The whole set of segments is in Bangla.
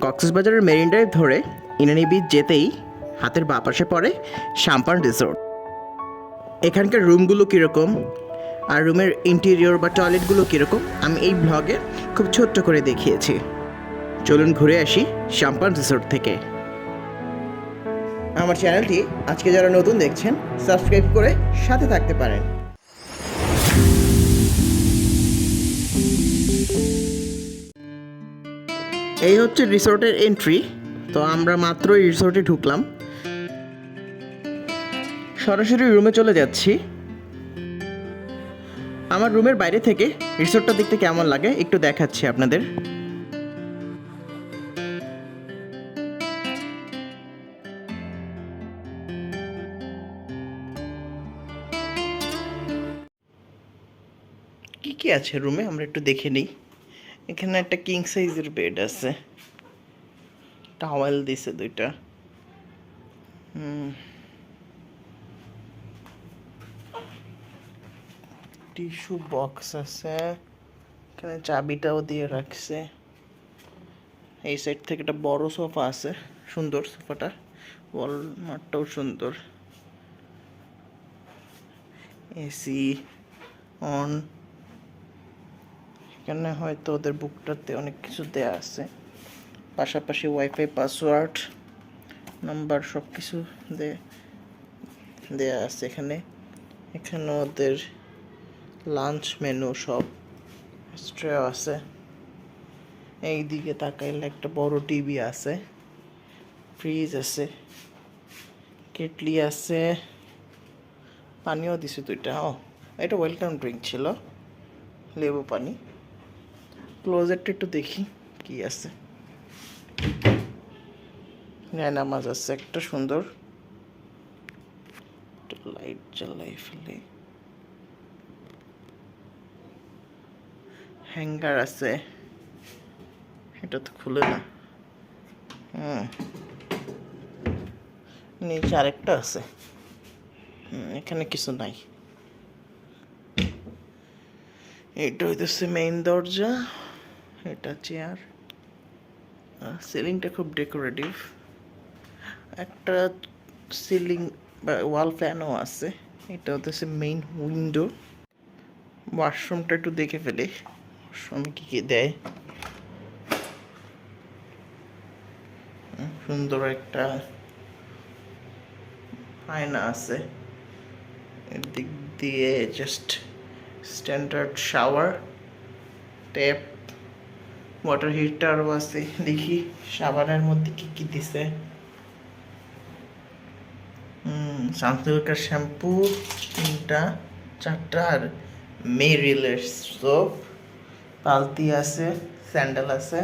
কক্সবাজারের মেরিন ড্রাইভ ধরে ইনানি বিচ যেতেই হাতের বাঁ পাশে পড়ে সাম্পান রিসোর্ট। এখানকার রুমগুলো কীরকম? আর রুমের ইন্টেরিয়র বা টয়লেটগুলো কীরকম? আমি এই ব্লগে খুব ছোট্ট করে দেখিয়েছি। চলুন ঘুরে আসি সাম্পান রিসোর্ট থেকে। আমার চ্যানেলটি আজকে যারা নতুন দেখছেন, সাবস্ক্রাইব করে সাথে থাকতে পারেন। এই হচ্ছে রিসোর্টের এন্ট্রি। তো আমরা মাত্রই রিসোর্টে ঢুকলাম। সরাসরি রুমে চলে যাচ্ছি। আমার রুমের বাইরে থেকে রিসোর্টটা দেখতে কেমন লাগে একটু দেখাচ্ছি আপনাদের। কি কি আছে রুমে? আমরা একটু দেখে নিই। এখানে একটা কিং সাইজের বেড আছে। টাওয়েল দিছে দুইটা। টিস্যু বক্স আছে। এখানে চাবিটাও দিয়ে রাখছে। এই সাইড থেকে একটা বড় সোফা আছে। সুন্দর সোফাটা ওয়াল ওয়ালমার্টটাও সুন্দর এসি অন এখানে হয়তো ওদের বুকটাতে অনেক কিছু দেয়া আছে। পাশাপাশি ওয়াইফাই পাসওয়ার্ড নাম্বার সব কিছু দেয়া আছে এখানে। এখানে ওদের লাঞ্চ মেনু সব স্ট্রে আছে। এই দিকে তাকাইলে একটা বড় টিভি আছে। ফ্রিজ আছে। কেটলি আছে। পানিও দিছে দুইটা। ও, এটা ওয়েলকাম ড্রিঙ্ক ছিল। লেবু পানি। ক্লোজেটটা একটু দেখি কি আছে। নামাজ আছে, একটা সুন্দর। লাইট জ্বালাই ফেলে। হ্যাঙ্গার আছে। এটা তো খুলে না। হুম। নিচে আরেকটা আছে। এখানে কিছু নাই। এটা হইতেছে মেইন দরজা। এটা চেয়ার সিলিংটা খুব ডেকোরেটিভ একটা সিলিং বা ওয়াল ফ্যানও আছে। এটা হতেছে মেইন উইন্ডো ওয়াশরুমটা একটু দেখে ফেলি। ওয়াশরুমে কী কী দেয়? সুন্দর একটা আয়না আছে। দিক দিয়ে just standard shower tap water হিটারও আছে। দেখি সাবানের মধ্যে কি কি দিছে। সানসিল্কের শ্যাম্পু, তিনটা, চারটা, আর মেরিলের সোপ পালতি আছে, স্যান্ডেল আছে।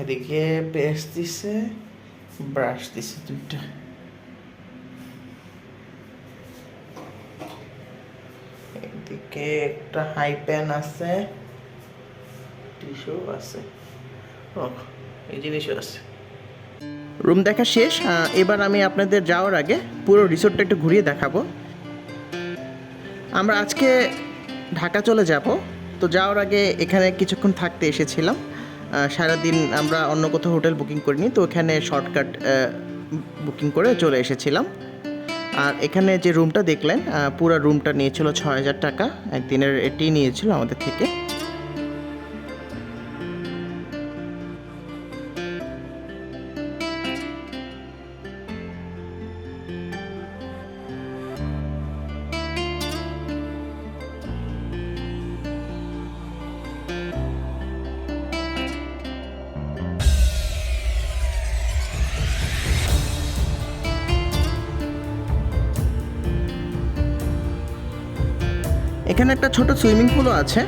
এদিকে পেস্ট দিছে, ব্রাশ দিছে দুইটা। এদিকে একটা হাই প্যান আছে। আছে। রুম দেখা শেষ এবার আমি আপনাদের যাওয়ার আগে পুরো রিসোর্টটা একটু ঘুরিয়ে দেখাবো। আমরা আজকে ঢাকা চলে যাব। তো যাওয়ার আগে এখানে কিছুক্ষণ থাকতে এসেছিলাম। সারাদিন আমরা অন্য কোথাও হোটেল বুকিং করিনি, তো এখানে শর্টকাট বুকিং করে চলে এসেছিলাম। আর এখানে যে রুমটা দেখলেন পুরো রুমটা নিয়েছিল ছ হাজার টাকা। একদিনের এটি নিয়েছিল আমাদের থেকে। এখানে একটা ছোট সুইমিং পুলও আছে।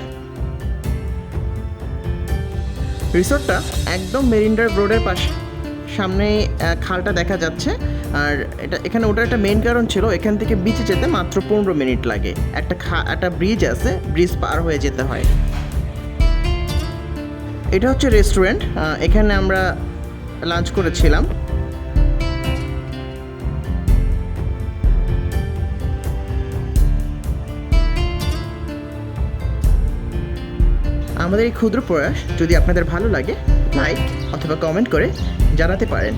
রিসোর্টটা একদম মেরিন ড্রাইভ রোডের পাশে সামনে খালটা দেখা যাচ্ছে। আর এটা, এখানে ওটার একটা মেন কারণ ছিল, এখান থেকে বিচে যেতে মাত্র পনেরো মিনিট লাগে। একটা খা, একটা ব্রিজ আছে ব্রিজ পার হয়ে যেতে হয়। এটা হচ্ছে রেস্টুরেন্ট এখানে আমরা লাঞ্চ করেছিলাম। আমাদের এই ক্ষুদ্র প্রয়াস যদি আপনাদের ভালো লাগে লাইক অথবা কমেন্ট করে জানাতে পারেন।